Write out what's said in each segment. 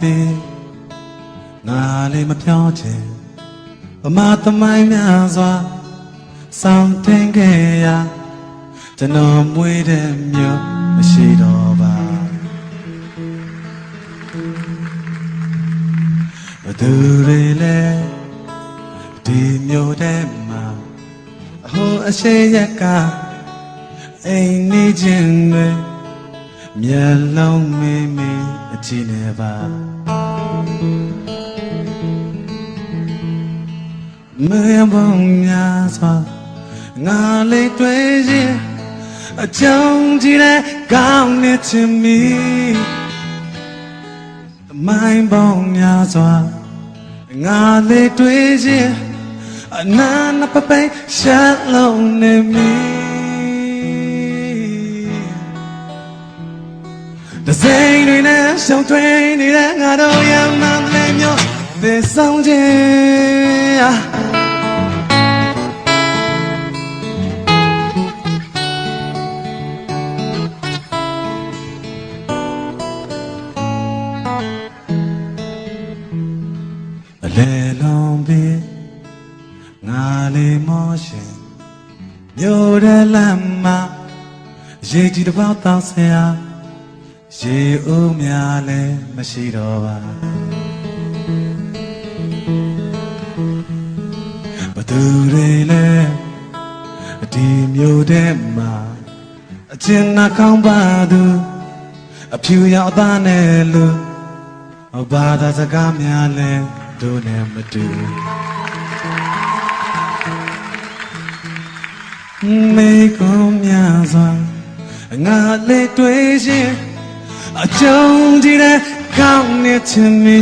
ပြီးငါလေးမပြောချင်ဗမာသမိုင်းများစွာစောင့်တင်ခဲ့ရကျွန်တော်မွေးတဲ့မြို့မရှိတော့ပါဘသူတွေလဲဒီမြို့ထဲမှာအဟိုအရှိရက်ကအိမ်နေခြင်းတွေ မျက်လုံးမေးမေးအကြည့်နေပါမယဘုံများစွာငါလေးတွေ့ရင်အကြောင်းကြီးတဲ့ကောင်းနေချင်မီသမိုင်းပေါင်းများစွာငါလေးတွေ့ရင်အနာနပပိရှလုံးနေမီ ရှောင်းထွေးနေတဲ့ငါတို့ရမန်လေးမျိုးသေဆောင်ခြင်းအလဲလုံးပြီးငါလေးမောရှင်မြို့ရလမ်းမှာရေကြီးတစ်ပေါက်တောင်းဆရာ ရေဦးများလည်းမရှိတော့ပါဘသူတွေလဲဒီမြို့ထဲမှာအချင်းနှကောင်းပါသူအဖြူရောက်သားနဲ့လူဘာသာစကားများလဲတို့နဲ့မတူမေကုံများစွာငါလေးတွေ့ရှင် အကြုံကြည့်တဲ့ကောင်းနေချင်မီ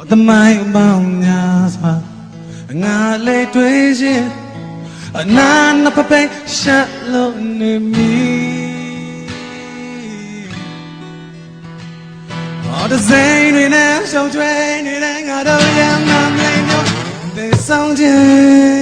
အသမိုင်းပေါင်းများစွာငါလေးတွေ့ရှင်အနာနပပိရှလုံးနေမီ All the same တွေနဲ့ရှုံးချွေးနေတဲ့ငါတို့ရမ်းမမလေးမျိုးသေဆောင်ခြင်း